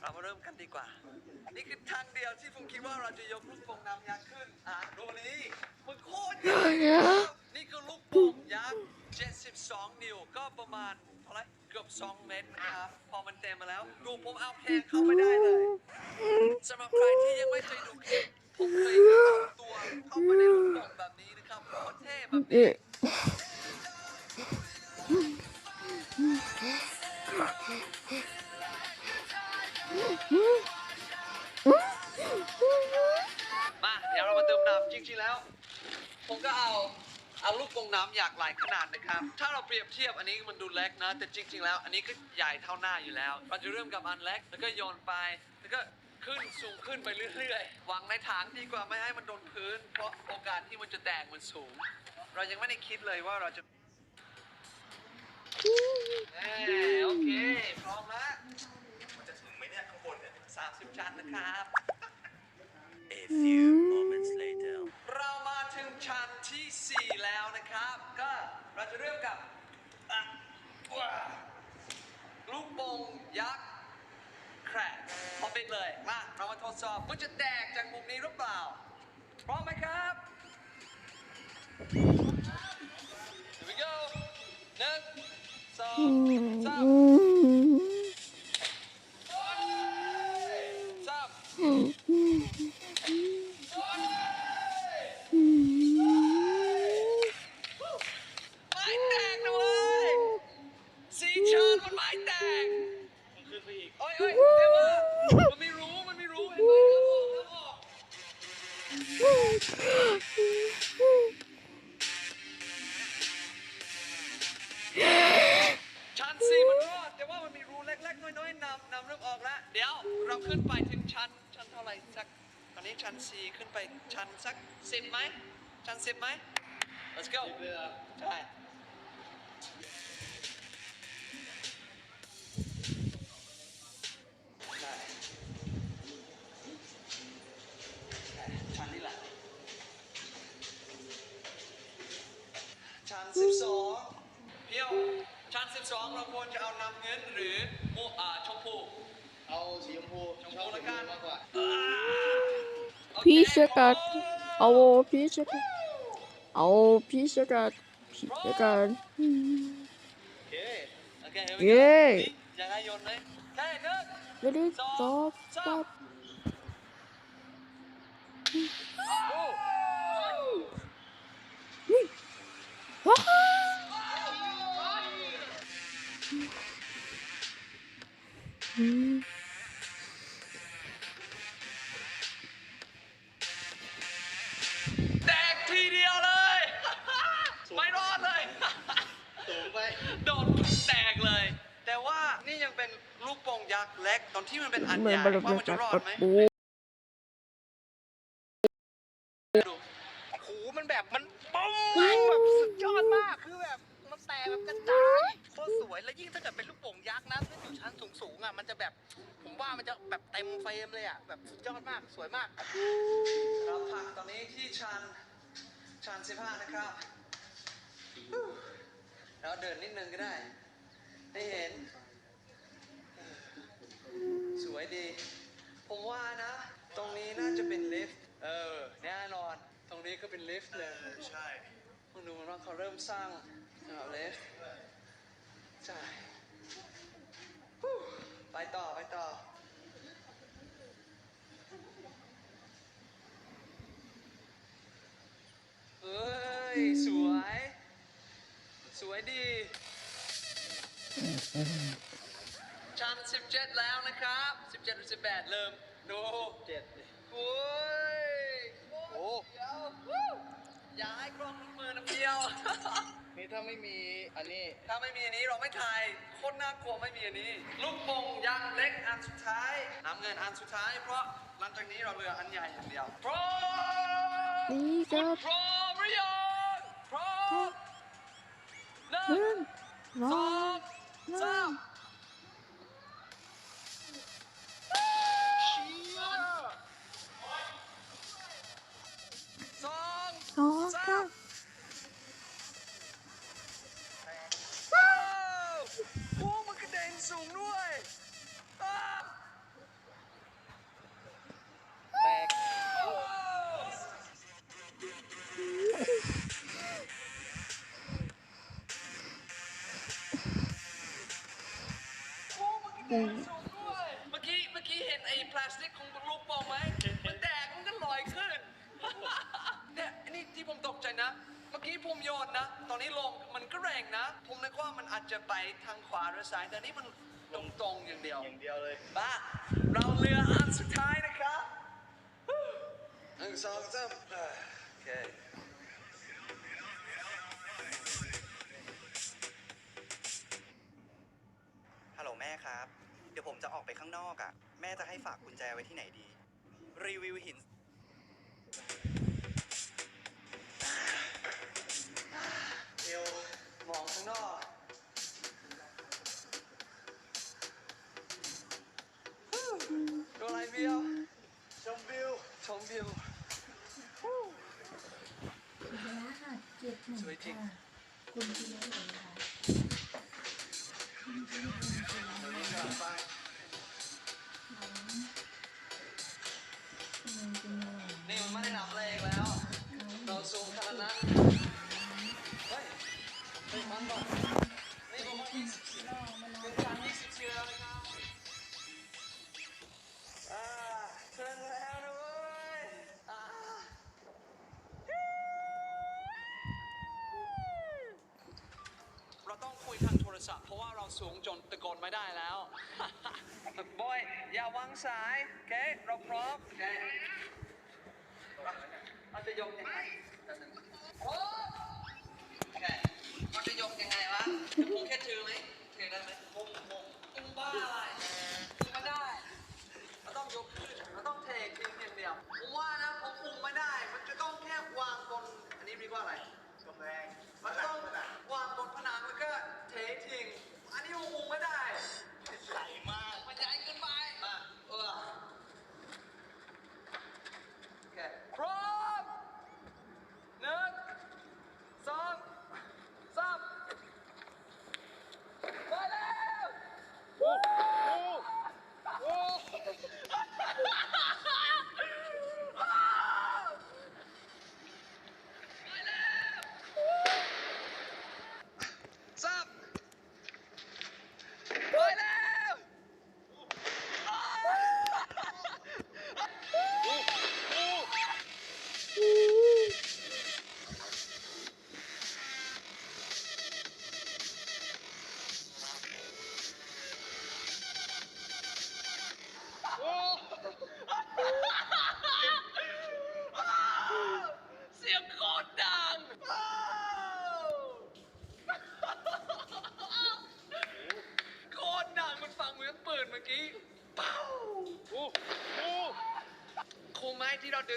เรามาเริ่มกันดีกว่า นี่คือทางเดียวที่ผมคิดว่าเราจะยกลูกโป่งน้ำยักษ์ขึ้น อะดูนี่มันโคตรใหญ่นี่คือลูกโป่งยักษ์ 72 นิ้ว ก็ประมาณเท่าไรเกือบ 2 เมตรนะครับ พอมันเต็มมาแล้ว ดูผมเอาแพงเข้าไม่ได้เลยสำหรับใครที่ยังไม่เคยดูคลิปผมเคยเอาตัวเข้าไปในลูกโป่งแบบนี้นะครับโคตรเท่แบบนี้ มาเดี๋ยวเรามาเติมน้ำจริงๆแล้ว ผมก็เอาเอาลูกโป่งน้ำอยากหลายขนาดนะครับ ถ้าเราเปรียบเทียบอันนี้มันดูเล็กนะ แต่จริง ๆ แล้ว อันนี้ก็ใหญ่เท่าหน้าอยู่แล้ว เราจะเริ่มกับอันเล็กแล้วก็โยนไป แล้วก็ขึ้นสูงขึ้นไปเรื่อยๆวางในถังดีกว่าไม่ให้มันโดนพื้น เพราะโอกาสที่มันจะแตกมันสูง เรายังไม่ได้คิดเลยว่าเราจะโอเค พร้อมแล้ว 30 จานนะครับ A few moments later เรามาถึงชั้นที่ 4 แล้วนะครับ ก็เราจะเริ่มกับลูกบงยักษ์แครกพอปิดเลย มา เรามาทดสอบว่าจะแตกจากมุมนี้หรือเปล่า พร้อมไหมครับ Here we go หนึ่งสองสาม ชั้นสี่มันรอดแต่ว่ามันมีรูเล็กๆน้อยๆนำนำเริ่มออกแล้วเดี๋ยวเราขึ้นไปถึงชั้นชั้นเท่าไหร่สักตอนนี้ชั้นสี่ขึ้นไปชั้นสักสิบไหมชั้นสิบไหม let's go ใช่ สิบสองเราควรจะเอาน้ำเงินหรือมูอ่าชมพู เอาสีชมพูชมชพูอบสีละชกัมนพูมากกว่าโอเคพี่เชกัดพร้อมเอาพี่เชกัดเอาพี่เชกัดพี่เชกัดโอเคโอเคเย้อยากให้โยนไหมแค่หนึ่ง ready stop stop กโป่งยักษ์เล็กตอนที่มันเป็นอันเหมืใหอนญ่บริว่าษัมันจะทรอปัดดไหมปูดูหูมันแบบมันปุ้งแบบสุดยอดมากคือแบบมันแตกแบบกระจายโคตรสวยแล้วยิ่งถ้าเกิดเป็นลูกโป่งยักษ์นะขึ้นอยู่ชั้นสูงๆอะมันจะแบบผมว่ามันจะแบบเต็มเฟรมเลยอะแบบสุดยอดมากสวยมากเราพักตอนนี้ที่ชันชันสิบห้านะครับฮู้เราเดินนิดนึงก็ได้ ให้เห็นส วยดี ผมว่านะ ตรงนี้น่าจะเป็นลิฟต์ เออ แน่นอน ตรงนี้ก็เป็นลิฟต์เลยใช่คุณดูมันว่าเขาเริ่มสร้างอ่าลิฟต์ ใช่ไปต่อไปต่อ เอ้ย สวย สวยดี ชั้น 17 แล้วนะครับ 17หรือ18 เริ่มดูเจ็ดโอ้ยโอ้เดียววู้อย่าให้กล้องมันมือนะเดียว นี่ถ้าไม่มีอันนี้ ถ้าไม่มีอันนี้เราไม่ถ่ายโคตรน่ากลัวไม่มีอันนี้ ลูกโป่งยักษ์เล็กอันสุดท้ายน้ำเงินอันสุดท้าย เพราะหลังจากนี้เราเหลืออันใหญ่อย่างเดียวพร้อมนี่คคุรัณบพร้อมหรือยังพร้อมหนึ่หนึ่งงสสอองง เมื่อกี้เมื่อกี้เห็นไอ้พลาสติกของลูกโป่งไหมมันแตกมันก็ลอยขึ้นเนี่ยนี่ที่ผมตกใจนะ เมื่อกี้ผมโยนนะ ตอนนี้ลงมันก็แรงนะ ผมนึกว่ามันอาจจะไปทางขวาหรือซ้าย แต่นี่มันตรงตรงๆอย่างเดียว อย่างเดียวเลยบ้าเราเรืออันสุดท้ายนะครับหนึ่งสองสามอ่าโอเค จะออกไปข้างนอกอะ่ะ แม่จะให้ฝากกุญแจไว้ที่ไหนดี รีวิวหิน เอวมองข้างนอก ดูอะไรเบียวชมวิวชมวิว คุณชนะค่ะเจ็ดหนึ่งสวยจริง ค่ะ คุณชนะหนึ่งค่ะ คุยทางโทรศัพท์เพราะว่าเราสูงจนตะโกนไม่ได้แล้ว บอย อย่าวางสายโอเคเราพร้อมโอเคเราจะยกยังไงโอเคเราจะยกยังไงวะจะพูแค่ถือไหมถือไหม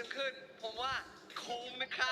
คุ้มไหมที่เราเดินขึ้น ผมว่าคุ้มนะครับ